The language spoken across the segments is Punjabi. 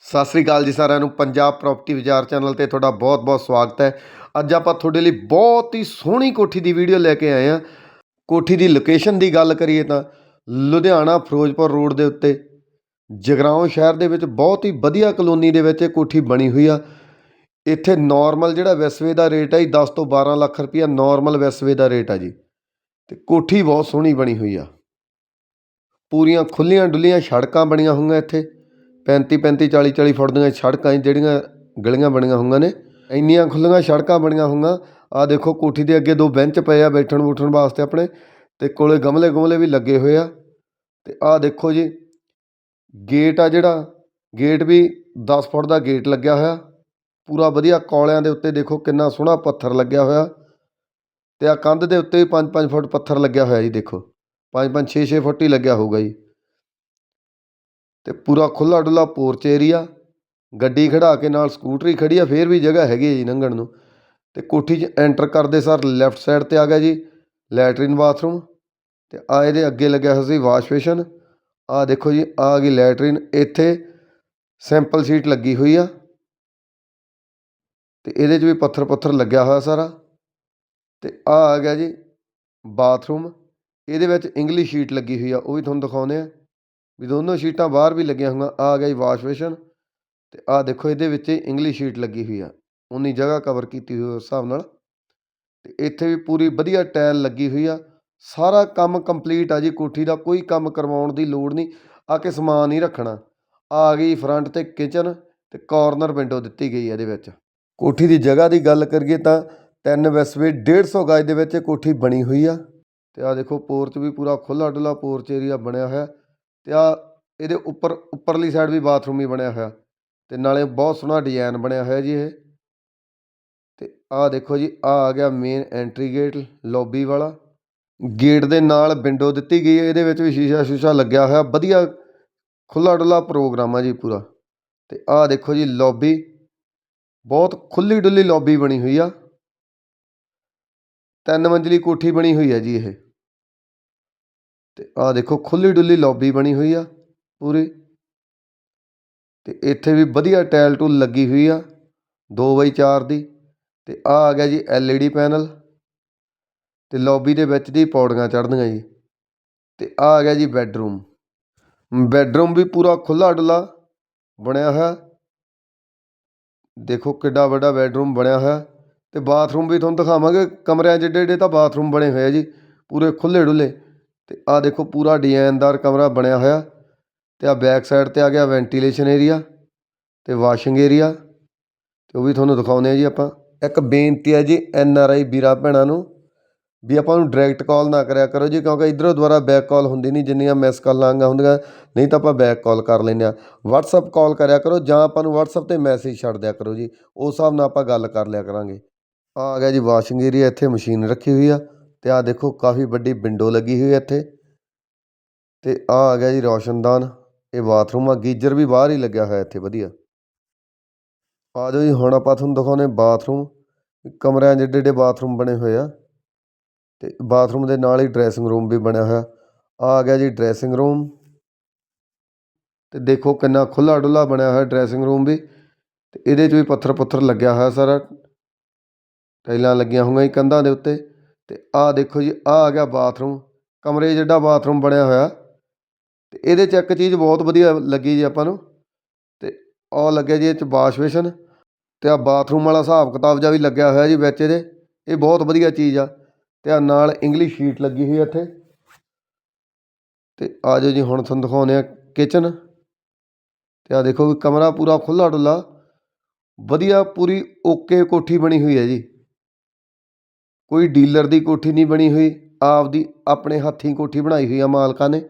ਸਤਿ ਸ੍ਰੀ ਅਕਾਲ ਜੀ ਸਾਰਿਆਂ ਨੂੰ। ਪੰਜਾਬ ਪ੍ਰਾਪਰਟੀ ਬਾਜ਼ਾਰ ਚੈਨਲ ਤੇ ਤੁਹਾਡਾ ਬਹੁਤ-ਬਹੁਤ ਸਵਾਗਤ ਹੈ। ਅੱਜ ਆਪਾਂ ਤੁਹਾਡੇ ਲਈ ਬਹੁਤ ਹੀ ਸੋਹਣੀ ਕੋਠੀ ਦੀ ਵੀਡੀਓ ਲੈ ਕੇ ਆਏ ਹਾਂ। ਕੋਠੀ ਦੀ ਲੋਕੇਸ਼ਨ ਦੀ ਗੱਲ ਕਰੀਏ ਤਾਂ ਲੁਧਿਆਣਾ ਫਿਰੋਜ਼ਪੁਰ ਰੋਡ ਦੇ ਉੱਤੇ ਜਗਰਾਉਂ ਸ਼ਹਿਰ ਦੇ ਵਿੱਚ ਬਹੁਤ ਹੀ ਵਧੀਆ ਕਲੋਨੀ ਦੇ ਵਿੱਚ ਇਹ ਕੋਠੀ ਬਣੀ ਹੋਈ ਆ। ਇੱਥੇ ਨਾਰਮਲ ਜਿਹੜਾ ਵੈਸਵੇ ਦਾ ਰੇਟ ਹੈ ਜੀ 10 ਤੋਂ 12 ਲੱਖ ਰੁਪਈਆ ਨਾਰਮਲ ਵੈਸਵੇ ਦਾ ਰੇਟ ਆ ਜੀ। ਤੇ ਕੋਠੀ ਬਹੁਤ ਸੋਹਣੀ ਬਣੀ ਹੋਈ ਆ। ਪੂਰੀਆਂ ਖੁੱਲੀਆਂ ਡੁੱਲੀਆਂ ਸੜਕਾਂ ਬਣੀਆਂ ਹੋਈਆਂ ਇੱਥੇ। 35 35 40 40 ਫੁੱਟ ਦੀਆਂ ਸੜਕਾਂ ਜਿਹੜੀਆਂ ਗਲੀਆਂ ਬਣੀਆਂ ਹੋਈਆਂ ਨੇ, ਇੰਨੀਆਂ ਖੁੱਲੀਆਂ ਸੜਕਾਂ ਬਣੀਆਂ ਹੋਈਆਂ, ਆਹ ਦੇਖੋ ਕੋਠੀ ਦੇ ਅੱਗੇ ਦੋ ਬੈਂਚ ਪਏ ਆ ਬੈਠਣ ਬੂਠਣ ਵਾਸਤੇ ਆਪਣੇ, ਤੇ ਕੋਲੇ ਗਮਲੇ ਗੁਮਲੇ ਵੀ ਲੱਗੇ ਹੋਏ ਆ, ਤੇ ਆਹ ਦੇਖੋ ਜੀ, ਗੇਟ ਆ ਜਿਹੜਾ, ਗੇਟ ਵੀ 10 ਫੁੱਟ ਦਾ ਗੇਟ ਲੱਗਿਆ ਹੋਇਆ, ਪੂਰਾ ਵਧੀਆ ਕੌਲਿਆਂ ਦੇ ਉੱਤੇ ਦੇਖੋ ਕਿੰਨਾ ਸੋਹਣਾ ਪੱਥਰ ਲੱਗਿਆ ਹੋਇਆ, ਤੇ ਆ ਕੰਧ ਦੇ ਉੱਤੇ ਵੀ 5-5 ਫੁੱਟ ਪੱਥਰ ਲੱਗਿਆ ਹੋਇਆ ਜੀ ਦੇਖੋ 5-5 6-6 ਫੁੱਟ ਹੀ ਲੱਗਿਆ ਹੋਊਗਾ ਜੀ। ਅਤੇ ਪੂਰਾ ਖੁੱਲ੍ਹਾ ਡੁੱਲਾ ਪੋਰਚ ਏਰੀਆ, ਗੱਡੀ ਖੜ੍ਹਾ ਕੇ ਨਾਲ ਸਕੂਟਰੀ ਖੜ੍ਹੀ ਆ, ਫਿਰ ਵੀ ਜਗ੍ਹਾ ਹੈਗੀ ਹੈ ਜੀ ਲੰਘਣ ਨੂੰ। ਅਤੇ ਕੋਠੀ 'ਚ ਐਂਟਰ ਕਰਦੇ ਸਰ ਲੈਫਟ ਸਾਈਡ ਤੇ ਆ ਗਿਆ ਜੀ, ਲੈਟਰੀਨ ਬਾਥਰੂਮ ਅਤੇ ਆਹ ਇਹਦੇ ਅੱਗੇ ਲੱਗਿਆ ਹੋਇਆ ਸੀ ਵਾਸ਼ ਬੇਸ਼ਨ। ਆਹ ਦੇਖੋ ਜੀ, ਆ ਗਈ ਲੈਟਰੀਨ, ਇੱਥੇ ਸਿੰਪਲ ਸੀਟ ਲੱਗੀ ਹੋਈ ਆ। ਅਤੇ ਇਹਦੇ 'ਚ ਵੀ ਪੱਥਰ ਪੱਥਰ ਲੱਗਿਆ ਹੋਇਆ ਸਾਰਾ। ਅਤੇ ਆਹ ਆ ਗਿਆ ਜੀ, ਬਾਥਰੂਮ, ਇਹਦੇ ਵਿੱਚ ਇੰਗਲਿਸ਼ ਸ਼ੀਟ ਲੱਗੀ ਹੋਈ ਆ, ਉਹ ਵੀ ਤੁਹਾਨੂੰ ਦਿਖਾਉਂਦੇ ਹਾਂ ਵੀ ਦੋਨੋਂ ਸ਼ੀਟਾਂ ਬਾਹਰ ਵੀ ਲੱਗੀਆਂ ਹੋਈਆਂ, ਆ ਗਿਆ ਜੀ ਵਾਸ਼ ਬੇਸ਼ਨ ਤੇ ਆ ਦੇਖੋ ਇਹਦੇ ਵਿੱਚ ਇੰਗਲਿਸ਼ ਸ਼ੀਟ ਲੱਗੀ ਹੋਈ ਆ ਉਨੀ ਜਗ੍ਹਾ ਕਵਰ ਕੀਤੀ ਹੋਈ ਉਸ ਹਿਸਾਬ ਨਾਲ ਤੇ ਇੱਥੇ ਵੀ ਪੂਰੀ ਵਧੀਆ ਟਾਇਲ ਲੱਗੀ ਹੋਈ ਆ, ਸਾਰਾ ਕੰਮ ਕੰਪਲੀਟ ਆ ਜੀ ਕੋਠੀ ਦਾ, ਕੋਈ ਕੰਮ ਕਰਵਾਉਣ ਦੀ ਲੋੜ ਨਹੀਂ, ਆ ਕੇ ਸਮਾਨ ਹੀ ਰੱਖਣਾ, ਆ ਗਈ ਫਰੰਟ ਤੇ ਕਿਚਨ ਤੇ ਕਾਰਨਰ ਵਿੰਡੋ ਦਿੱਤੀ ਗਈ ਹੈ ਇਹਦੇ ਵਿੱਚ। ਕੋਠੀ ਦੀ ਜਗ੍ਹਾ ਦੀ ਗੱਲ ਕਰੀਏ ਤਾਂ ਤਿੰਨ ਵੈਸਵੇ 150 ਗਜ ਦੇ ਵਿੱਚ ਇਹ ਕੋਠੀ ਬਣੀ ਹੋਈ ਆ ਤੇ ਆ ਦੇਖੋ ਪੋਰਚ ਵੀ ਪੂਰਾ ਖੁੱਲਾ ਡੁੱਲਾ ਪੋਰਚ ਏਰੀਆ ਬਣਿਆ ਹੋਇਆ ਅਤੇ ਆਹ ਇਹਦੇ ਉੱਪਰ, ਉੱਪਰਲੀ ਸਾਈਡ ਵੀ ਬਾਥਰੂਮ ਹੀ ਬਣਿਆ ਹੋਇਆ ਅਤੇ ਨਾਲੇ ਬਹੁਤ ਸੋਹਣਾ ਡਿਜ਼ਾਇਨ ਬਣਿਆ ਹੋਇਆ ਜੀ ਇਹ। ਅਤੇ ਆਹ ਦੇਖੋ ਜੀ, ਆਹ ਆ ਗਿਆ ਮੇਨ ਐਂਟਰੀ ਗੇਟ ਲੋਬੀ ਵਾਲਾ। ਗੇਟ ਦੇ ਨਾਲ ਵਿੰਡੋ ਦਿੱਤੀ ਗਈ ਹੈ, ਇਹਦੇ ਵਿੱਚ ਵੀ ਸ਼ੀਸ਼ਾ ਸ਼ੂਸ਼ਾ ਲੱਗਿਆ ਹੋਇਆ। ਵਧੀਆ ਖੁੱਲ੍ਹਾ ਡੁੱਲਾ ਪ੍ਰੋਗਰਾਮ ਆ ਜੀ ਪੂਰਾ। ਅਤੇ ਆਹ ਦੇਖੋ ਜੀ ਲੋਬੀ ਬਹੁਤ ਖੁੱਲ੍ਹੀ ਡੁੱਲੀ ਲੋਬੀ ਬਣੀ ਹੋਈ ਆ। ਤਿੰਨ ਮੰਜ਼ਲੀ ਕੋਠੀ ਬਣੀ ਹੋਈ ਹੈ ਜੀ ਇਹ। ਤੇ ਆਹ ਦੇਖੋ ਖੁੱਲੀ ਡੁੱਲੀ ਲੌਬੀ ਬਣੀ ਹੋਈ ਆ ਪੂਰੀ। ਤੇ ਇੱਥੇ ਵੀ ਵਧੀਆ ਟਾਇਲ ਟੂਲ ਲੱਗੀ ਹੋਈ ਆ 2x4 ਦੀ। ਤੇ ਆਹ ਆ ਗਿਆ ਜੀ ਐਲਈਡੀ ਪੈਨਲ। ਤੇ ਲੌਬੀ ਦੇ ਵਿੱਚ ਦੀ ਪੌੜੀਆਂ ਚੜ੍ਹਦੀਆਂ ਜੀ। ਤੇ ਆਹ ਆ ਗਿਆ ਜੀ ਬੈੱਡਰੂਮ। ਬੈੱਡਰੂਮ ਵੀ ਪੂਰਾ ਖੁੱਲਾ ਡੁੱਲਾ ਬਣਿਆ ਹੋਇਆ। ਦੇਖੋ ਕਿੱਡਾ ਵੱਡਾ ਬੈੱਡਰੂਮ ਬਣਿਆ ਹੋਇਆ। ਤੇ ਬਾਥਰੂਮ ਵੀ ਤੁਹਾਨੂੰ ਦਿਖਾਵਾਂਗੇ, ਕਮਰਿਆਂ ਜਿੱਡੇ ਏਡੇ ਤਾਂ ਬਾਥਰੂਮ ਬਣੇ ਹੋਏ ਆ ਜੀ, ਪੂਰੇ ਖੁੱਲੇ ਡੁੱਲੇ। ਤੇ ਆਹ ਦੇਖੋ ਪੂਰਾ ਡਿਜ਼ਾਈਨਦਾਰ ਕਮਰਾ ਬਣਿਆ ਹੋਇਆ ਤੇ ਆਹ ਬੈਕ ਸਾਈਡ ਤੇ ਆ ਗਿਆ ਵੈਂਟੀਲੇਸ਼ਨ ਏਰੀਆ ਤੇ ਵਾਸ਼ਿੰਗ ਏਰੀਆ ਤੇ ਉਹ ਵੀ ਤੁਹਾਨੂੰ ਦਿਖਾਉਂਦੇ ਆ ਜੀ ਆਪਾਂ। ਇੱਕ ਬੇਨਤੀ ਹੈ ਜੀ ਐਨ ਆਰ ਆਈ ਵੀਰਾਂ ਭੈਣਾਂ ਨੂੰ ਵੀ ਆਪਾਂ ਨੂੰ ਡਾਇਰੈਕਟ ਕਾਲ ਨਾ ਕਰਿਆ ਕਰੋ ਜੀ, ਕਿਉਂਕਿ ਇਧਰੋਂ ਦੁਬਾਰਾ ਬੈਕ ਕਾਲ ਹੁੰਦੀ ਨਹੀਂ, ਜਿੰਨੀਆਂ ਮਿਸ ਕਾਲਾਂ ਆਉਂਦੀਆਂ ਹੁੰਦੀਆਂ, ਨਹੀਂ ਤਾਂ ਆਪਾਂ ਬੈਕ ਕਾਲ ਕਰ ਲੈਂਦੇ ਆ WhatsApp ਕਾਲ ਕਰਿਆ ਕਰੋ ਜਾਂ ਆਪਾਂ ਨੂੰ WhatsApp ਤੇ ਮੈਸੇਜ ਛੱਡ ਦਿਆ ਕਰੋ ਜੀ, ਉਸ ਹਿਸਾਬ ਨਾਲ ਆਪਾਂ ਗੱਲ ਕਰ ਲਿਆ ਕਰਾਂਗੇ। ਆ ਆ ਗਿਆ ਜੀ ਵਾਸ਼ਿੰਗ ਏਰੀਆ ਇੱਥੇ ਮਸ਼ੀਨ ਰੱਖੀ ਹੋਈ ਆ। ਤੇ ਆਹ ਦੇਖੋ ਕਾਫੀ ਵੱਡੀ ਵਿੰਡੋ ਲੱਗੀ ਹੋਈ ਹੈ ਇੱਥੇ। ਤੇ ਆਹ ਆ ਗਿਆ ਜੀ ਰੋਸ਼ਨਦਾਨ, ਇਹ ਬਾਥਰੂਮ ਆ, ਗੀਜ਼ਰ ਵੀ ਬਾਹਰ ਹੀ ਲੱਗਿਆ ਹੋਇਆ ਇੱਥੇ, ਵਧੀਆ। ਆ ਜਾਓ ਜੀ, ਹੁਣ ਆਪਾਂ ਤੁਹਾਨੂੰ ਦਿਖਾਉਂਦੇ ਬਾਥਰੂਮ ਕਮਰਿਆਂ ਜਿੱਡੇ ਜਿੱਡੇ ਬਾਥਰੂਮ ਬਣੇ ਹੋਏ ਆ। ਤੇ ਬਾਥਰੂਮ ਦੇ ਨਾਲ ਹੀ ਡਰੈਸਿੰਗ ਰੂਮ ਵੀ ਬਣਿਆ ਹੋਇਆ। ਆ ਆ ਗਿਆ ਜੀ ਡਰੈਸਿੰਗ ਰੂਮ ਤੇ ਦੇਖੋ ਕਿੰਨਾ ਖੁੱਲਾ ਡੁੱਲਾ ਬਣਿਆ ਹੋਇਆ ਡਰੈਸਿੰਗ ਰੂਮ ਵੀ। ਤੇ ਇਹਦੇ 'ਚ ਵੀ ਪੱਥਰ ਪੁੱਥਰ ਲੱਗਿਆ ਹੋਇਆ ਸਾਰਾ। ਟਾਈਲਾਂ ਲੱਗੀਆਂ ਹੋਈਆਂ ਕੰਧਾਂ ਦੇ ਉੱਤੇ। ਅਤੇ ਆਹ ਦੇਖੋ ਜੀ, ਆਹ ਆ ਗਿਆ ਬਾਥਰੂਮ। ਕਮਰੇ ਜਿੱਡਾ ਬਾਥਰੂਮ ਬਣਿਆ ਹੋਇਆ ਅਤੇ ਇਹਦੇ 'ਚ ਇੱਕ ਚੀਜ਼ ਬਹੁਤ ਵਧੀਆ ਲੱਗੀ ਜੀ ਆਪਾਂ ਨੂੰ ਅਤੇ ਆਹ ਲੱਗਿਆ ਜੀ ਇਹ 'ਚ ਵਾਸ਼ ਬੇਸ਼ਨ, ਤੇ ਆ ਬਾਥਰੂਮ ਵਾਲਾ ਹਿਸਾਬ ਕਿਤਾਬ ਜਿਹਾ ਵੀ ਲੱਗਿਆ ਹੋਇਆ ਜੀ ਵਿੱਚ ਇਹਦੇ, ਇਹ ਬਹੁਤ ਵਧੀਆ ਚੀਜ਼ ਆ ਅਤੇ ਆਹ ਨਾਲ ਇੰਗਲਿਸ਼ ਸ਼ੀਟ ਲੱਗੀ ਹੋਈ ਇੱਥੇ। ਅਤੇ ਆ ਜਾਓ ਜੀ, ਹੁਣ ਤੁਹਾਨੂੰ ਦਿਖਾਉਂਦੇ ਹਾਂ ਕਿਚਨ ਅਤੇ ਆਹ ਦੇਖੋ ਵੀ ਕਮਰਾ ਪੂਰਾ ਖੁੱਲ੍ਹਾ ਡੁੱਲਾ ਵਧੀਆ ਪੂਰੀ ਓਕੇ ਕੋਠੀ ਬਣੀ ਹੋਈ ਹੈ ਜੀ। ਕੋਈ ਡੀਲਰ ਦੀ ਕੋਠੀ ਨਹੀਂ ਬਣੀ ਹੋਈ, ਆਪਦੀ, ਆਪਣੇ ਹੱਥੀਂ ਕੋਠੀ ਬਣਾਈ ਹੋਈ ਆ ਮਾਲਕਾਂ ਨੇ।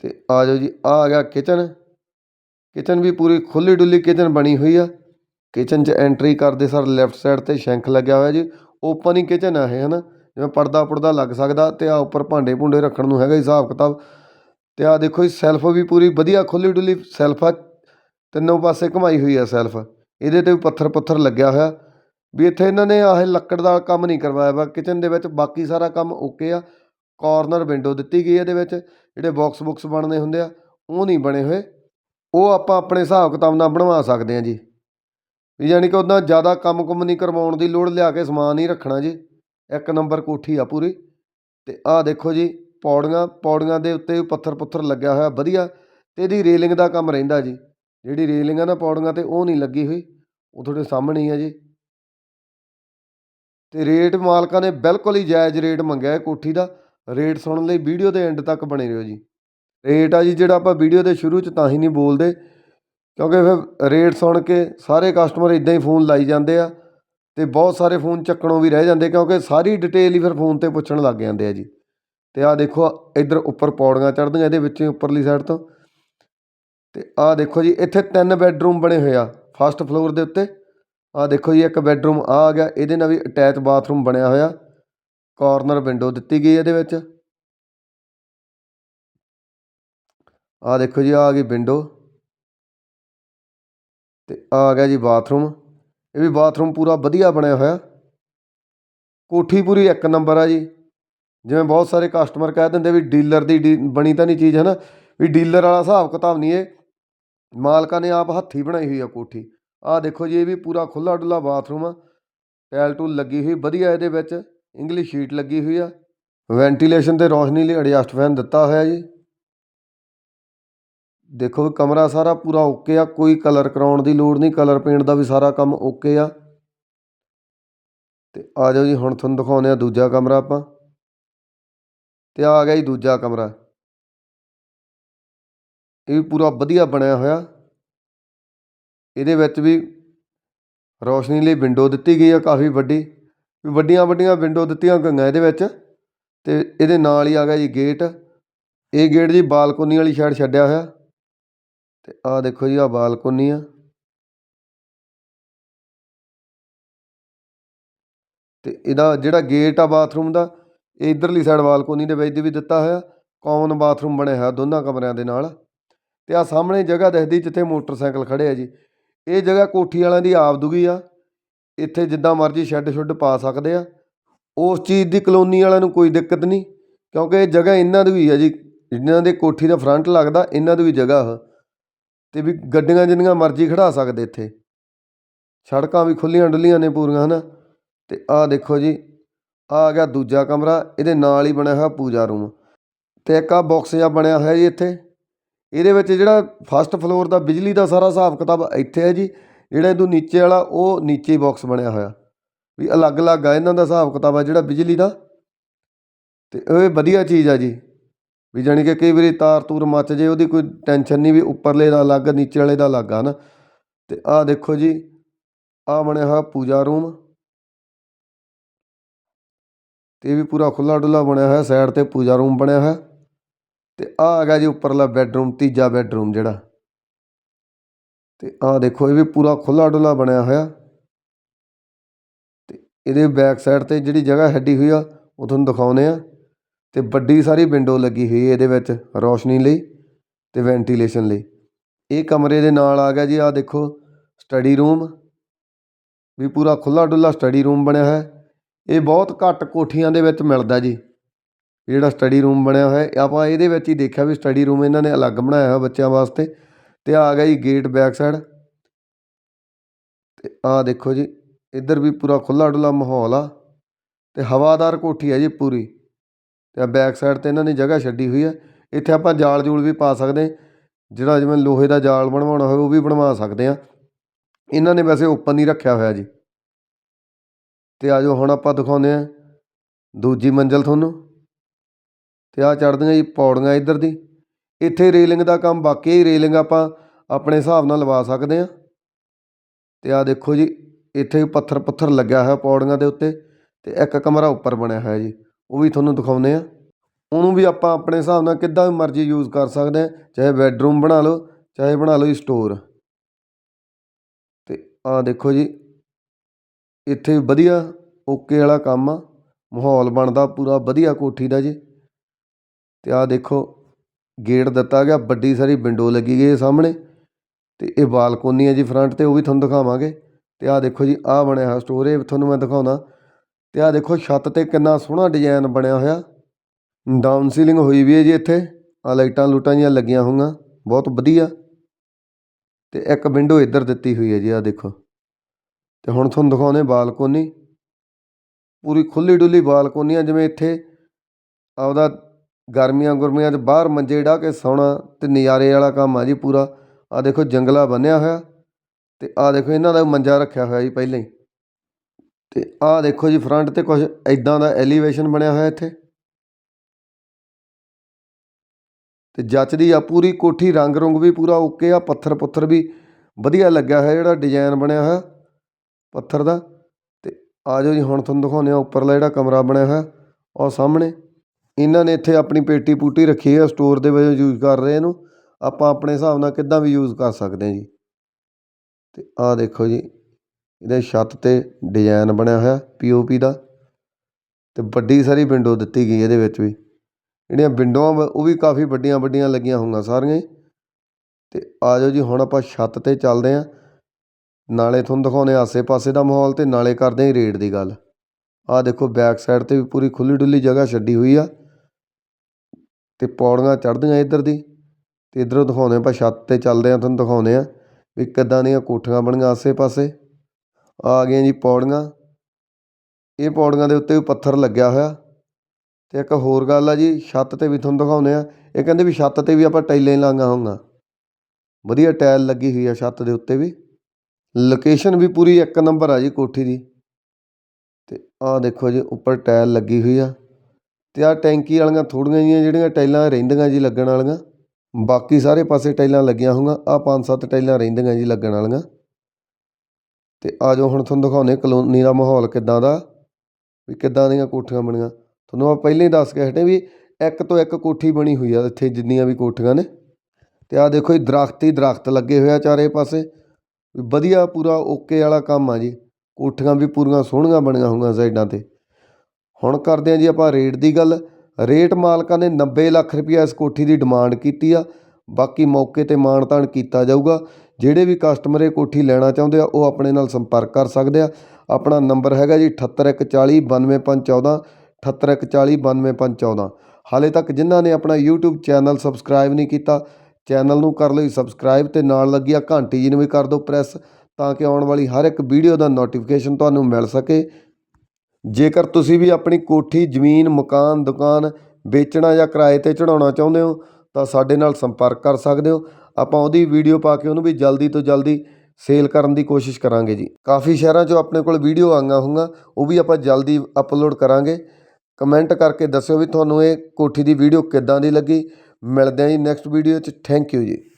ਅਤੇ ਆ ਜਾਓ ਜੀ ਆਹ ਆ ਗਿਆ ਕਿਚਨ ਕਿਚਨ ਵੀ ਪੂਰੀ ਖੁੱਲ੍ਹੀ ਡੁੱਲੀ ਕਿਚਨ ਬਣੀ ਹੋਈ ਆ। ਕਿਚਨ 'ਚ ਐਂਟਰੀ ਕਰਦੇ ਸਰ ਲੈਫਟ ਸਾਈਡ ਤੇ ਸ਼ੈਂਕ ਲੱਗਿਆ ਹੋਇਆ ਜੀ। ਓਪਨ ਹੀ ਕਿਚਨ ਆ ਇਹ ਨਾ ਜਿਵੇਂ ਪਰਦਾ ਪੁਰਦਾ ਲੱਗ ਸਕਦਾ ਅਤੇ ਆਹ ਉੱਪਰ ਭਾਂਡੇ ਭੁੰਡੇ ਰੱਖਣ ਨੂੰ ਹੈਗਾ ਹਿਸਾਬ ਕਿਤਾਬ। ਅਤੇ ਆਹ ਦੇਖੋ ਜੀ ਸੈਲਫ ਵੀ ਪੂਰੀ ਵਧੀਆ ਖੁੱਲ੍ਹੀ ਡੁੱਲੀ ਸੈਲਫ ਆ। ਤਿੰਨੋਂ ਪਾਸੇ ਘੁਮਾਈ ਹੋਈ ਆ ਸੈਲਫ ਇਹਦੇ ਤੇ ਵੀ ਪੱਥਰ ਪੁੱਥਰ ਲੱਗਿਆ ਹੋਇਆ। ਵੀ ਇੱਥੇ ਇਹਨਾਂ ਨੇ ਆਹ ਲੱਕੜ ਦਾ ਕੰਮ ਨਹੀਂ ਕਰਵਾਇਆ ਵਾ। ਕਿਚਨ ਦੇ ਵਿੱਚ ਬਾਕੀ ਸਾਰਾ ਕੰਮ ਓਕੇ ਆ। ਕੋਰਨਰ ਵਿੰਡੋ ਦਿੱਤੀ ਗਈ ਇਹਦੇ ਵਿੱਚ। ਜਿਹੜੇ ਬਾਕਸ ਬੁਕਸ ਬਣਨੇ ਹੁੰਦੇ ਆ, ਉਹ ਨਹੀਂ ਬਣੇ ਹੋਏ। ਉਹ ਆਪਾਂ ਆਪਣੇ ਹਿਸਾਬ ਕਿਤਾਬ ਨਾਲ ਬਣਵਾ ਸਕਦੇ ਹਾਂ ਜੀ। ਵੀ ਯਾਨੀ ਕਿ ਉੱਦਾਂ ਜ਼ਿਆਦਾ ਕੰਮ ਕੁਮ ਨਹੀਂ ਕਰਵਾਉਣ ਦੀ ਲੋੜ, ਲਿਆ ਕੇ ਸਮਾਨ ਹੀ ਰੱਖਣਾ ਜੀ। ਇੱਕ ਨੰਬਰ ਕੋਠੀ ਆ ਪੂਰੀ। ਅਤੇ ਆਹ ਦੇਖੋ ਜੀ, ਪੌੜੀਆਂ ਪੌੜੀਆਂ ਦੇ ਉੱਤੇ ਪੱਥਰ ਪੁੱਥਰ ਲੱਗਿਆ ਹੋਇਆ, ਵਧੀਆ। ਅਤੇ ਇਹਦੀ ਰੇਲਿੰਗ ਦਾ ਕੰਮ ਰਹਿੰਦਾ ਜੀ। ਜਿਹੜੀ ਰੇਲਿੰਗ ਆ ਨਾ ਪੌੜੀਆਂ 'ਤੇ ਉਹ ਨਹੀਂ ਲੱਗੀ ਹੋਈ। ਉਹ ਤੁਹਾਡੇ ਸਾਹਮਣੇ ਹੀ ਆ ਜੀ। ਅਤੇ ਰੇਟ ਮਾਲਕਾਂ ਨੇ ਬਿਲਕੁਲ ਹੀ ਜਾਇਜ਼ ਰੇਟ ਮੰਗਿਆ ਕੋਠੀ ਦਾ। ਰੇਟ ਸੁਣਨ ਲਈ ਵੀਡੀਓ ਦੇ ਐਂਡ ਤੱਕ ਬਣੇ ਰਹੋ ਜੀ। ਰੇਟ ਆ ਜੀ ਜਿਹੜਾ ਆਪਾਂ ਵੀਡੀਓ ਦੇ ਸ਼ੁਰੂ 'ਚ ਤਾਂ ਹੀ ਨਹੀਂ ਬੋਲਦੇ, ਕਿਉਂਕਿ ਫਿਰ ਰੇਟ ਸੁਣ ਕੇ ਸਾਰੇ ਕਸਟਮਰ ਇਦਾਂ ਹੀ ਫੋਨ ਲਾਈ ਜਾਂਦੇ ਆ ਅਤੇ ਬਹੁਤ ਸਾਰੇ ਫੋਨ ਚੱਕਣੋਂ ਵੀ ਰਹਿ ਜਾਂਦੇ, ਕਿਉਂਕਿ ਸਾਰੀ ਡਿਟੇਲ ਹੀ ਫਿਰ ਫੋਨ 'ਤੇ ਪੁੱਛਣ ਲੱਗ ਜਾਂਦੇ ਆ ਜੀ। ਅਤੇ ਆਹ ਦੇਖੋ ਇੱਧਰ ਉੱਪਰ ਪੌੜੀਆਂ ਚੜਦੀਆਂ ਇਹਦੇ ਵਿੱਚੋਂ ਉੱਪਰਲੀ ਸਾਈਡ ਤੋਂ। ਅਤੇ ਆਹ ਦੇਖੋ ਜੀ, ਇੱਥੇ ਤਿੰਨ ਬੈੱਡਰੂਮ ਬਣੇ ਹੋਏ ਆ ਫਸਟ ਫਲੋਰ ਦੇ ਉੱਤੇ। ਆਹ ਦੇਖੋ ਜੀ, ਇੱਕ ਬੈਡਰੂਮ ਆ ਆ ਗਿਆ, ਇਹਦੇ ਨਾਲ ਵੀ ਅਟੈਚ ਬਾਥਰੂਮ ਬਣਿਆ ਹੋਇਆ। ਕਾਰਨਰ ਵਿੰਡੋ ਦਿੱਤੀ ਗਈ ਇਹਦੇ ਵਿੱਚ। ਆਹ ਦੇਖੋ ਜੀ, ਆਹ ਆ ਗਈ ਵਿੰਡੋ ਅਤੇ ਆ ਗਿਆ ਜੀ ਬਾਥਰੂਮ ਇਹ ਵੀ ਬਾਥਰੂਮ ਪੂਰਾ ਵਧੀਆ ਬਣਿਆ ਹੋਇਆ। ਕੋਠੀ ਪੂਰੀ ਇੱਕ ਨੰਬਰ ਆ ਜੀ। ਜਿਵੇਂ ਬਹੁਤ ਸਾਰੇ ਕਸਟਮਰ ਕਹਿ ਦਿੰਦੇ ਵੀ ਡੀਲਰ ਦੀ ਡੀ, ਬਣੀ ਤਾਂ ਨਹੀਂ ਚੀਜ਼ ਹੈ ਨਾ ਵੀ ਡੀਲਰ ਵਾਲਾ ਹਿਸਾਬ ਕਿਤਾਬ ਨਹੀਂ ਇਹ। ਮਾਲਕਾਂ ਨੇ ਆਪ ਹੱਥੀਂ ਬਣਾਈ ਹੋਈ ਆ ਕੋਠੀ। ਆਹ ਦੇਖੋ ਜੀ, ਇਹ ਵੀ ਪੂਰਾ ਖੁੱਲ੍ਹਾ ਡੁੱਲਾ ਬਾਥਰੂਮ ਆ। ਟੈਲ ਟੂਲ ਲੱਗੀ ਹੋਈ, ਵਧੀਆ ਇਹਦੇ ਵਿੱਚ। ਇੰਗਲਿਸ਼ ਸ਼ੀਟ ਲੱਗੀ ਹੋਈ ਆ। ਵੈਂਟੀਲੇਸ਼ਨ ਤੇ ਰੋਸ਼ਨੀ ਲਈ ਐਡਜਸਟ ਫੈਨ ਦਿੱਤਾ ਹੋਇਆ ਜੀ। ਦੇਖੋ ਵੀ ਕਮਰਾ ਸਾਰਾ ਪੂਰਾ ਓਕੇ ਆ, ਕੋਈ ਕਲਰ ਕਰਾਉਣ ਦੀ ਲੋੜ ਨਹੀਂ ਕਲਰ ਪੇਂਟ ਦਾ ਵੀ ਸਾਰਾ ਕੰਮ ਓਕੇ ਆ। ਅਤੇ ਆ ਜਾਓ ਜੀ, ਹੁਣ ਤੁਹਾਨੂੰ ਦਿਖਾਉਂਦੇ ਆ ਦੂਜਾ ਕਮਰਾ ਆਪਾਂ। ਅਤੇ ਆ ਗਿਆ ਜੀ ਦੂਜਾ ਕਮਰਾ। ਇਹ ਵੀ ਪੂਰਾ ਵਧੀਆ ਬਣਿਆ ਹੋਇਆ। ਇਹਦੇ ਵਿੱਚ ਵੀ ਰੋਸ਼ਨੀ ਲਈ ਵਿੰਡੋ ਦਿੱਤੀ ਗਈ ਆ ਕਾਫੀ ਵੱਡੀ। ਵੀ ਵੱਡੀਆਂ ਵੱਡੀਆਂ ਵਿੰਡੋ ਦਿੱਤੀਆਂ ਗਈਆਂ ਇਹਦੇ ਵਿੱਚ ਅਤੇ ਇਹਦੇ ਨਾਲ ਹੀ ਆ ਗਿਆ ਜੀ ਗੇਟ ਇਹ ਗੇਟ ਜੀ ਬਾਲਕੋਨੀ ਵਾਲੀ ਸਾਈਡ ਛੱਡਿਆ ਹੋਇਆ। ਅਤੇ ਆਹ ਦੇਖੋ ਜੀ ਆਹ ਬਾਲਕੋਨੀ ਆ। ਅਤੇ ਇਹਦਾ ਜਿਹੜਾ ਗੇਟ ਆ ਬਾਥਰੂਮ ਦਾ, ਇਹ ਇੱਧਰਲੀ ਸਾਈਡ ਬਾਲਕੋਨੀ ਦੇ ਵਿੱਚ ਵੀ ਦਿੱਤਾ ਹੋਇਆ। ਕਾਮਨ ਬਾਥਰੂਮ ਬਣਿਆ ਹੋਇਆ ਦੋਨਾਂ ਕਮਰਿਆਂ ਦੇ ਨਾਲ। ਅਤੇ ਆਹ ਸਾਹਮਣੇ ਜਗ੍ਹਾ ਦਿਖਦੀ ਜਿੱਥੇ ਮੋਟਰਸਾਈਕਲ ਖੜ੍ਹੇ ਆ ਜੀ। ਇਹ ਜਗ੍ਹਾ ਕੋਠੀ ਵਾਲਿਆਂ ਦੀ ਆਪਦੂਗੀ ਆ। ਇੱਥੇ ਜਿੱਦਾਂ ਮਰਜ਼ੀ ਸ਼ੈੱਡ ਸ਼ੁੱਡ ਪਾ ਸਕਦੇ ਆ। ਉਸ ਚੀਜ਼ ਦੀ ਕਲੋਨੀ ਵਾਲਿਆਂ ਨੂੰ ਕੋਈ ਦਿੱਕਤ ਨਹੀਂ, ਕਿਉਂਕਿ ਇਹ ਜਗ੍ਹਾ ਇਹਨਾਂ ਦੀ ਵੀ ਆ ਜੀ। ਜਿਨ੍ਹਾਂ ਦੇ ਕੋਠੀ ਦਾ ਫਰੰਟ ਲੱਗਦਾ, ਇਹਨਾਂ ਦੀ ਵੀ ਜਗ੍ਹਾ ਆ। ਅਤੇ ਵੀ ਗੱਡੀਆਂ ਜਿੰਨੀਆਂ ਮਰਜ਼ੀ ਖੜ੍ਹਾ ਸਕਦੇ ਇੱਥੇ। ਸੜਕਾਂ ਵੀ ਖੁੱਲ੍ਹੀਆਂ ਡੁੱਲੀਆਂ ਨੇ ਪੂਰੀਆਂ ਹੈ ਨਾ ਅਤੇ ਆਹ ਦੇਖੋ ਜੀ, ਆਹ ਆ ਗਿਆ ਦੂਜਾ ਕਮਰਾ, ਇਹਦੇ ਨਾਲ ਹੀ ਬਣਿਆ ਹੋਇਆ ਪੂਜਾ ਰੂਮ। ਅਤੇ ਇੱਕ ਆਹ ਬਾਕਸ ਜਿਹਾ ਬਣਿਆ ਹੋਇਆ ਜੀ ਇੱਥੇ। ਇਹਦੇ ਵਿੱਚ ਜਿਹੜਾ ਫਸਟ ਫਲੋਰ ਦਾ ਬਿਜਲੀ ਦਾ ਸਾਰਾ ਹਿਸਾਬ ਕਿਤਾਬ ਇੱਥੇ ਹੈ ਜੀ, ਜਿਹੜਾ ਇਹਦੋਂ ਨੀਚੇ ਵਾਲਾ, ਉਹ ਨੀਚੇ ਬਾਕਸ ਬਣਿਆ ਹੋਇਆ। ਵੀ ਅਲੱਗ-ਅਲੱਗ ਆ, ਇਹਨਾਂ ਦਾ ਹਿਸਾਬ ਕਿਤਾਬ ਆ ਜਿਹੜਾ ਬਿਜਲੀ ਦਾ। ਅਤੇ ਇਹ ਵਧੀਆ ਚੀਜ਼ ਆ ਜੀ। ਵੀ ਜਾਣੀ ਕਿ ਕਈ ਵਾਰੀ ਤਾਰ ਤੂਰ ਮੱਚ ਜੇ, ਉਹਦੀ ਕੋਈ ਟੈਨਸ਼ਨ ਨਹੀਂ ਵੀ ਉੱਪਰਲੇ ਦਾ ਅਲੱਗ, ਨੀਚੇ ਵਾਲੇ ਦਾ ਅਲੱਗ ਆ ਨਾ। ਅਤੇ ਆਹ ਦੇਖੋ ਜੀ ਆਹ ਬਣਿਆ ਹੋਇਆ ਪੂਜਾ ਰੂਮ ਅਤੇ ਇਹ ਵੀ ਪੂਰਾ ਖੁੱਲ੍ਹਾ ਡੁੱਲਾ ਬਣਿਆ ਹੋਇਆ ਸਾਈਡ 'ਤੇ ਪੂਜਾ ਰੂਮ ਬਣਿਆ ਹੋਇਆ। ਅਤੇ ਆਹ ਆ ਗਿਆ ਜੀ ਉੱਪਰਲਾ ਬੈਡਰੂਮ, ਤੀਜਾ ਬੈਡਰੂਮ ਜਿਹੜਾ। ਅਤੇ ਆਹ ਦੇਖੋ, ਇਹ ਵੀ ਪੂਰਾ ਖੁੱਲ੍ਹਾ ਡੁੱਲਾ ਬਣਿਆ ਹੋਇਆ। ਅਤੇ ਇਹਦੇ ਬੈਕ ਸਾਈਡ 'ਤੇ ਜਿਹੜੀ ਜਗ੍ਹਾ ਛੱਡੀ ਹੋਈ ਆ, ਉਹ ਤੁਹਾਨੂੰ ਦਿਖਾਉਂਦੇ ਆ। ਅਤੇ ਵੱਡੀ ਸਾਰੀ ਵਿੰਡੋ ਲੱਗੀ ਹੋਈ ਇਹਦੇ ਵਿੱਚ ਰੌਸ਼ਨੀ ਲਈ ਅਤੇ ਵੈਂਟੀਲੇਸ਼ਨ ਲਈ। ਇਹ ਕਮਰੇ ਦੇ ਨਾਲ ਆ ਗਿਆ ਜੀ, ਆਹ ਦੇਖੋ, ਸਟੱਡੀ ਰੂਮ। ਵੀ ਪੂਰਾ ਖੁੱਲ੍ਹਾ ਡੁੱਲਾ ਸਟੱਡੀ ਰੂਮ ਬਣਿਆ ਹੋਇਆ। ਇਹ ਬਹੁਤ ਘੱਟ ਕੋਠੀਆਂ ਦੇ ਵਿੱਚ ਮਿਲਦਾ ਜੀ। ਜਿਹੜਾ ਸਟੱਡੀ ਰੂਮ ਬਣਿਆ ਹੋਇਆ ਆਪਾਂ ਇਹਦੇ ਵਿੱਚ ਹੀ ਦੇਖਿਆ ਵੀ ਸਟੱਡੀ ਰੂਮ ਇਹਨਾਂ ਨੇ ਅਲੱਗ ਬਣਾਇਆ ਹੋਇਆ ਬੱਚਿਆਂ ਵਾਸਤੇ ਅਤੇ ਆ ਗਿਆ ਜੀ ਗੇਟ ਬੈਕ ਸਾਈਡ ਅਤੇ ਆਹ ਦੇਖੋ ਜੀ, ਇੱਧਰ ਵੀ ਪੂਰਾ ਖੁੱਲ੍ਹਾ ਡੁੱਲਾ ਮਾਹੌਲ ਆ ਅਤੇ ਹਵਾਦਾਰ ਕੋਠੀ ਹੈ ਜੀ ਪੂਰੀ ਅਤੇ ਬੈਕ ਸਾਈਡ 'ਤੇ ਇਹਨਾਂ ਨੇ ਜਗ੍ਹਾ ਛੱਡੀ ਹੋਈ ਹੈ ਇੱਥੇ ਆਪਾਂ ਜਾਲ ਜੂਲ ਵੀ ਪਾ ਸਕਦੇ, ਜਿਹੜਾ ਜਿਵੇਂ ਲੋਹੇ ਦਾ ਜਾਲ ਬਣਵਾਉਣਾ ਹੋਵੇ ਉਹ ਵੀ ਬਣਵਾ ਸਕਦੇ ਹਾਂ ਇਹਨਾਂ ਨੇ ਵੈਸੇ ਓਪਨ ਹੀ ਰੱਖਿਆ ਹੋਇਆ ਜੀ। ਅਤੇ ਆ ਜਾਓ ਹੁਣ ਆਪਾਂ ਦਿਖਾਉਂਦੇ ਹਾਂ ਦੂਜੀ ਮੰਜ਼ਿਲ ਤੁਹਾਨੂੰ। ਅਤੇ ਆਹ ਚੜ੍ਹਦੀਆਂ ਜੀ ਪੌੜੀਆਂ ਇੱਧਰ ਦੀ। ਇੱਥੇ ਰੇਲਿੰਗ ਦਾ ਕੰਮ, ਬਾਕੀ ਹੀ ਰੇਲਿੰਗ ਆਪਾਂ ਆਪਣੇ ਹਿਸਾਬ ਨਾਲ ਲਵਾ ਸਕਦੇ ਹਾਂ। ਅਤੇ ਆਹ ਦੇਖੋ ਜੀ, ਇੱਥੇ ਪੱਥਰ ਪੁੱਥਰ ਲੱਗਿਆ ਹੋਇਆ ਪੌੜੀਆਂ ਦੇ ਉੱਤੇ ਅਤੇ ਇੱਕ ਕਮਰਾ ਉੱਪਰ ਬਣਿਆ ਹੋਇਆ ਜੀ। ਉਹ ਵੀ ਤੁਹਾਨੂੰ ਦਿਖਾਉਂਦੇ ਹਾਂ। ਉਹਨੂੰ ਵੀ ਆਪਾਂ ਆਪਣੇ ਹਿਸਾਬ ਨਾਲ ਕਿੱਦਾਂ ਵੀ ਮਰਜ਼ੀ ਯੂਜ਼ ਕਰ ਸਕਦੇ ਹਾਂ, ਚਾਹੇ ਬੈੱਡਰੂਮ ਬਣਾ ਲਓ, ਚਾਹੇ ਬਣਾ ਲਓ ਜੀ ਸਟੋਰ। ਅਤੇ ਆਹ ਦੇਖੋ ਜੀ, ਇੱਥੇ ਵਧੀਆ ਓਕੇ ਵਾਲਾ ਕੰਮ ਆ। ਮਾਹੌਲ ਬਣਦਾ ਪੂਰਾ ਵਧੀਆ ਕੋਠੀ ਦਾ ਜੀ। ਅਤੇ ਆਹ ਦੇਖੋ, ਗੇਟ ਦਿੱਤਾ ਗਿਆ, ਵੱਡੀ ਸਾਰੀ ਵਿੰਡੋ ਲੱਗੀ ਗਈ ਹੈ ਸਾਹਮਣੇ ਅਤੇ ਇਹ ਬਾਲਕੋਨੀ ਹੈ ਜੀ ਫਰੰਟ 'ਤੇ, ਉਹ ਵੀ ਤੁਹਾਨੂੰ ਦਿਖਾਵਾਂਗੇ। ਅਤੇ ਆਹ ਦੇਖੋ ਜੀ, ਆਹ ਬਣਿਆ ਹੋਇਆ ਸਟੋਰ ਇਹ ਤੁਹਾਨੂੰ ਮੈਂ ਦਿਖਾਉਣਾ। ਅਤੇ ਆਹ ਦੇਖੋ, ਛੱਤ 'ਤੇ ਕਿੰਨਾ ਸੋਹਣਾ ਡਿਜ਼ਾਇਨ ਬਣਿਆ ਹੋਇਆ। ਡਾਊਨ ਸੀਲਿੰਗ ਹੋਈ ਵੀ ਹੈ ਜੀ ਇੱਥੇ, ਆਹ ਲਾਈਟਾਂ ਲੂਟਾਂ ਜਿਹੀਆਂ ਲੱਗੀਆਂ ਹੋਈਆਂ, ਬਹੁਤ ਵਧੀਆ। ਤੇ ਇੱਕ ਵਿੰਡੋ ਇੱਧਰ ਦਿੱਤੀ ਹੋਈ ਹੈ ਜੀ, ਆਹ ਦੇਖੋ। ਤੇ ਹੁਣ ਤੁਹਾਨੂੰ ਦਿਖਾਉਂਦੇ ਬਾਲਕੋਨੀ। ਪੂਰੀ ਖੁੱਲੀ ਡੁੱਲੀ ਬਾਲਕੋਨੀ ਆ, ਜਿਵੇਂ ਇੱਥੇ ਆਪਦਾ ਗਰਮੀਆਂ ਗੁਰਮੀਆਂ 'ਚ ਬਾਹਰ ਮੰਜੇ ਡਾਹ ਕੇ ਸੌਣਾ ਅਤੇ ਨਜ਼ਾਰੇ ਵਾਲਾ ਕੰਮ ਆ ਜੀ ਪੂਰਾ। ਆਹ ਦੇਖੋ ਜੰਗਲਾ ਬੰਨਿਆ ਹੋਇਆ ਅਤੇ ਆਹ ਦੇਖੋ ਇਹਨਾਂ ਦਾ ਮੰਜਾ ਰੱਖਿਆ ਹੋਇਆ ਜੀ ਪਹਿਲਾਂ ਹੀ। ਅਤੇ ਆਹ ਦੇਖੋ ਜੀ ਫਰੰਟ ਤੇ ਕੁਝ ਇੱਦਾਂ ਦਾ ਐਲੀਵੇਸ਼ਨ ਬਣਿਆ ਹੋਇਆ ਇੱਥੇ। ਅਤੇ ਜੱਚਦੀ ਆ ਪੂਰੀ, ਕੋਠੀ ਰੰਗ ਰੁੰਗ ਵੀ ਪੂਰਾ ਓਕੇ ਆ ਪੱਥਰ ਪੁੱਥਰ ਵੀ ਵਧੀਆ ਲੱਗਿਆ ਹੋਇਆ ਜਿਹੜਾ ਡਿਜ਼ਾਈਨ ਬਣਿਆ ਹੋਇਆ ਪੱਥਰ ਦਾ। ਅਤੇ ਆ ਜਾਓ ਜੀ ਹੁਣ ਤੁਹਾਨੂੰ ਦਿਖਾਉਂਦੇ ਆ ਉੱਪਰਲਾ ਜਿਹੜਾ ਕਮਰਾ ਬਣਿਆ ਹੋਇਆ ਉਹ ਸਾਹਮਣੇ। ਇਹਨਾਂ ਨੇ ਇੱਥੇ ਆਪਣੀ ਪੇਟੀ ਪੂਟੀ ਰੱਖੀ ਆ ਸਟੋਰ ਦੇ ਵਜੋਂ ਯੂਜ਼ ਕਰ ਰਹੇ ਇਹਨੂੰ। ਆਪਾਂ ਆਪਣੇ ਹਿਸਾਬ ਨਾਲ ਕਿੱਦਾਂ ਵੀ ਯੂਜ਼ ਕਰ ਸਕਦੇ ਹਾਂ ਜੀ। ਅਤੇ ਆਹ ਦੇਖੋ ਜੀ, ਇਹਦੇ ਛੱਤ ਤੇ ਡਿਜ਼ਾਇਨ ਬਣਿਆ ਹੋਇਆ ਪੀ ਓ ਪੀ ਦਾ। ਅਤੇ ਵੱਡੀ ਸਾਰੀ ਵਿੰਡੋ ਦਿੱਤੀ ਗਈ ਇਹਦੇ ਵਿੱਚ ਵੀ। ਜਿਹੜੀਆਂ ਵਿੰਡੋਆਂ ਵਾ ਉਹ ਵੀ ਕਾਫੀ ਵੱਡੀਆਂ ਵੱਡੀਆਂ ਲੱਗੀਆਂ ਹੋਈਆਂ ਸਾਰੀਆਂ ਹੀ। ਤੇ ਆ ਜਾਓ ਜੀ, ਹੁਣ ਆਪਾਂ ਛੱਤ ਤੇ ਚੱਲਦੇ ਹਾਂ। ਨਾਲੇ ਤੁਹਾਨੂੰ ਦਿਖਾਉਂਦੇ ਆਸੇ-ਪਾਸੇ ਦਾ ਮਾਹੌਲ ਅਤੇ ਨਾਲੇ ਕਰਦੇ ਹਾਂ ਰੇਟ ਦੀ ਗੱਲ। ਆਹ ਦੇਖੋ ਬੈਕ ਸਾਈਡ ਤੇ ਵੀ ਪੂਰੀ ਖੁੱਲ੍ਹੀ ਡੁੱਲੀ ਜਗ੍ਹਾ ਛੱਡੀ ਹੋਈ ਆ। ਅਤੇ ਪੌੜੀਆਂ ਚੜ੍ਹਦੀਆਂ ਇੱਧਰ ਦੀ ਅਤੇ ਇੱਧਰੋਂ ਦਿਖਾਉਂਦੇ ਆਪਾਂ ਛੱਤ ਤੇ ਚੱਲਦੇ ਹਾਂ, ਤੁਹਾਨੂੰ ਦਿਖਾਉਂਦੇ ਹਾਂ ਵੀ ਕਿੱਦਾਂ ਦੀਆਂ ਕੋਠੀਆਂ ਬਣੀਆਂ ਆਸੇ-ਪਾਸੇ। ਆ ਗਈਆਂ ਜੀ ਪੌੜੀਆਂ। ਇਹ ਪੌੜੀਆਂ ਦੇ ਉੱਤੇ ਵੀ ਪੱਥਰ ਲੱਗਿਆ ਹੋਇਆ। ਅਤੇ ਇੱਕ ਹੋਰ ਗੱਲ ਆ ਜੀ, ਛੱਤ ਤੇ ਵੀ ਤੁਹਾਨੂੰ ਦਿਖਾਉਂਦੇ ਹਾਂ। ਇਹ ਕਹਿੰਦੇ ਵੀ ਛੱਤ ਤੇ ਵੀ ਆਪਾਂ ਟਾਈਲਾਂ ਹੀ ਲਾਈਆਂ ਹੋਈਆਂ। ਵਧੀਆ ਟਾਇਲ ਲੱਗੀ ਹੋਈ ਆ ਛੱਤ ਦੇ ਉੱਤੇ ਵੀ। ਲੋਕੇਸ਼ਨ ਵੀ ਪੂਰੀ ਇੱਕ ਨੰਬਰ ਆ ਜੀ ਕੋਠੀ ਦੀ। ਅਤੇ ਆਹ ਦੇਖੋ ਜੀ, ਉੱਪਰ ਟਾਇਲ ਲੱਗੀ ਹੋਈ ਆ। ਅਤੇ ਆਹ ਟੈਂਕੀ ਵਾਲੀਆਂ ਥੋੜ੍ਹੀਆਂ ਜਿਹੀਆਂ ਜਿਹੜੀਆਂ ਟਾਈਲਾਂ ਰਹਿੰਦੀਆਂ ਜੀ ਲੱਗਣ ਵਾਲੀਆਂ, ਬਾਕੀ ਸਾਰੇ ਪਾਸੇ ਟਾਈਲਾਂ ਲੱਗੀਆਂ ਹੋਈਆਂ, ਆਹ ਪੰਜ ਸੱਤ ਟਾਈਲਾਂ ਰਹਿੰਦੀਆਂ ਜੀ ਲੱਗਣ ਵਾਲੀਆਂ। ਅਤੇ ਆ ਜਾਓ ਹੁਣ ਤੁਹਾਨੂੰ ਦਿਖਾਉਂਦੇ ਕਲੋਨੀ ਦਾ ਮਾਹੌਲ ਕਿੱਦਾਂ ਦਾ, ਵੀ ਕਿੱਦਾਂ ਦੀਆਂ ਕੋਠੀਆਂ ਬਣੀਆਂ। ਤੁਹਾਨੂੰ ਮੈਂ ਪਹਿਲਾਂ ਹੀ ਦੱਸ ਕੇ ਹਟੇ ਵੀ ਇੱਕ ਤੋਂ ਇੱਕ ਕੋਠੀ ਬਣੀ ਹੋਈ ਆ ਇੱਥੇ, ਜਿੰਨੀਆਂ ਵੀ ਕੋਠੀਆਂ ਨੇ। ਅਤੇ ਆਹ ਦੇਖੋ ਜੀ, ਦਰਖਤ ਹੀ ਦਰਖਤ ਲੱਗੇ ਹੋਏ ਆ ਚਾਰੇ ਪਾਸੇ। ਵੀ ਵਧੀਆ ਪੂਰਾ ਓਕੇ ਵਾਲਾ ਕੰਮ ਆ ਜੀ। ਕੋਠੀਆਂ ਵੀ ਪੂਰੀਆਂ ਸੋਹਣੀਆਂ ਬਣੀਆਂ ਹੋਈਆਂ ਸਾਈਡਾਂ 'ਤੇ। ਹੁਣ ਕਰਦੇ ਹਾਂ ਜੀ ਆਪਾਂ ਰੇਟ ਦੀ ਗੱਲ। ਰੇਟ ਮਾਲਕਾਂ ਨੇ 90 ਲੱਖ ਰੁਪਈਆ ਇਸ ਕੋਠੀ ਦੀ ਡਿਮਾਂਡ ਕੀਤੀ ਆ। ਬਾਕੀ ਮੌਕੇ 'ਤੇ ਮਾਣ ਤਾਣ ਕੀਤਾ ਜਾਊਗਾ। ਜਿਹੜੇ ਵੀ ਕਸਟਮਰ ਇਹ ਕੋਠੀ ਲੈਣਾ ਚਾਹੁੰਦੇ ਆ, ਉਹ ਆਪਣੇ ਨਾਲ ਸੰਪਰਕ ਕਰ ਸਕਦੇ ਆ। ਆਪਣਾ ਨੰਬਰ ਹੈਗਾ ਜੀ 78140 92514 78140 92514 ਹਾਲੇ ਤੱਕ ਜਿਨ੍ਹਾਂ ਨੇ ਆਪਣਾ YouTube ਚੈਨਲ ਸਬਸਕ੍ਰਾਈਬ ਨਹੀਂ ਕੀਤਾ ਚੈਨਲ ਨੂੰ ਕਰ ਲਈ ਸਬਸਕ੍ਰਾਈਬ ਤੇ ਨਾਲ ਲੱਗੀ ਆ ਘੰਟੀ ਜੀ ਨੂੰ ਵੀ ਕਰ ਦਿਓ ਪ੍ਰੈਸ ਤਾਂ ਕਿ ਆਉਣ ਵਾਲੀ ਹਰ ਇੱਕ ਵੀਡੀਓ ਦਾ ਨੋਟੀਫਿਕੇਸ਼ਨ ਤੁਹਾਨੂੰ ਮਿਲ ਸਕੇ। ਜੇਕਰ ਤੁਸੀਂ ਵੀ ਆਪਣੀ ਕੋਠੀ, ਜ਼ਮੀਨ, ਮਕਾਨ, ਦੁਕਾਨ ਵੇਚਣਾ ਜਾਂ ਕਿਰਾਏ ਤੇ ਚੜਾਉਣਾ ਚਾਹੁੰਦੇ ਹੋ, ਤਾਂ ਸਾਡੇ ਨਾਲ ਸੰਪਰਕ ਕਰ ਸਕਦੇ ਹੋ। ਆਪਾਂ ਉਹਦੀ ਵੀਡੀਓ ਪਾ ਕੇ ਉਹਨੂੰ ਵੀ ਜਲਦੀ ਤੋਂ ਜਲਦੀ ਸੇਲ ਕਰਨ ਦੀ ਕੋਸ਼ਿਸ਼ ਕਰਾਂਗੇ ਜੀ। ਕਾਫੀ ਸ਼ਹਿਰਾਂ 'ਚੋਂ ਆਪਣੇ ਕੋਲ ਵੀਡੀਓ ਆਈਆਂ ਹੋਈਆਂ, ਉਹ ਵੀ ਆਪਾਂ ਜਲਦੀ ਅਪਲੋਡ ਕਰਾਂਗੇ। ਕਮੈਂਟ ਕਰਕੇ ਦੱਸਿਓ ਵੀ ਤੁਹਾਨੂੰ ਇਹ ਕੋਠੀ ਦੀ ਵੀਡੀਓ ਕਿੱਦਾਂ ਦੀ ਲੱਗੀ। ਮਿਲਦੇ ਹਾਂ ਜੀ ਨੈਕਸਟ ਵੀਡੀਓ 'ਚ। ਥੈਂਕ ਯੂ ਜੀ।